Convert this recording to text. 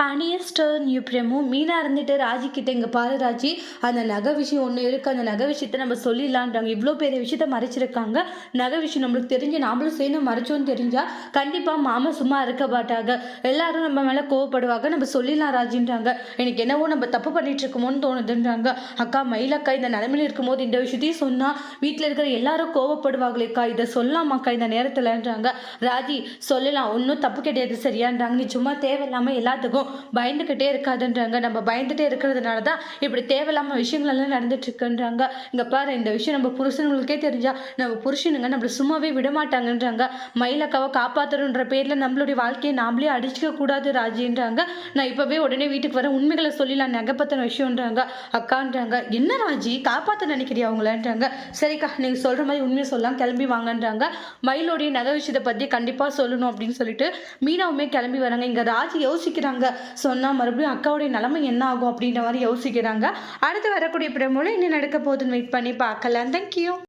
ஹனியஸ்டர் new பிரேமோ Meena இருந்துட்டு ராஜிக்கிட்ட இங்கே பாரு ராஜி. அந்த நகை விஷயம் ஒன்று இருக்குது அந்த நகை விஷயத்த நம்ம சொல்லிடலான்றாங்க. இவ்வளோ பெரிய விஷயத்த மறைச்சிருக்காங்க. நகை விஷயம் நம்மளுக்கு தெரிஞ்சு நாமளும் சேர்ந்து மறைச்சோன்னு தெரிஞ்சால் கண்டிப்பாக மாமா சும்மா இருக்க மாட்டாங்க. எல்லாரும் நம்ம மேலே கோவப்படுவாங்க. நம்ம சொல்லிடலாம் ராஜின்றாங்க. எனக்கு என்னவோ நம்ம தப்பு பண்ணிட்டு இருக்கோமோன்னு தோணுதுன்றாங்க. அக்கா மயிலக்கா இந்த நிலைமையில இருக்கும்போது இந்த விஷயத்தையும் சொன்னால் வீட்டில் இருக்கிற எல்லாரும் கோவப்படுவாங்களேக்கா இதை சொல்லலாமாக்கா இந்த நேரத்தில்ன்றாங்க. ராஜி சொல்லலாம். ஒன்றும் தப்பு கிடையாது. சரியான்றாங்க. நீ சும்மா தேவையில்லாமல் எல்லாத்துக்கும் பயந்துக்கிட்டே இருக்காதுன்றாங்க. நம்ம பயந்துட்டே இருக்கிறதுனால தான் இப்படி தேவையில்லாம விஷயங்கள் எல்லாம் இங்கே பாரு இந்த விஷயம் நம்ம புருஷனுங்களுக்கே தெரிஞ்சா நம்ம புருஷனுங்க நம்மள சும்மாவே விட மாட்டாங்கன்றாங்க மயிலக்காவை காப்பாத்துறன்ற பேரில் நம்மளுடைய வாழ்க்கையை நாமளே அடிச்சுக்க கூடாது ராஜின்றாங்க. நான் இப்போவே உடனே வீட்டுக்கு வர உண்மைகளை சொல்லிடலாம் நகை விஷயம்ன்றாங்க. அக்கான்றாங்க என்ன ராஜி காப்பாற்ற நினைக்கிறியா அவங்களன்றாங்க. சரிக்கா நீங்கள் சொல்கிற மாதிரி உண்மையை சொல்லலாம் கிளம்பி வாங்கன்றாங்க. மயிலோடைய நகை விஷயத்தை பற்றி கண்டிப்பாக சொல்லணும் அப்படின்னு சொல்லிட்டு மீனாவுமே கிளம்பி வராங்க. இங்கே ராஜி யோசிக்கிறாங்க சொன்னா மறுபடியும் அக்காவுடைய நிலைமை என்ன ஆகும் அப்படின்ற மாதிரி யோசிக்கிறாங்க. அடுத்து வரக்கூடிய பிரமோல என்ன நடக்க போகுதுன்னு வெயிட் பண்ணி பார்க்கலாம். தேங்க்யூ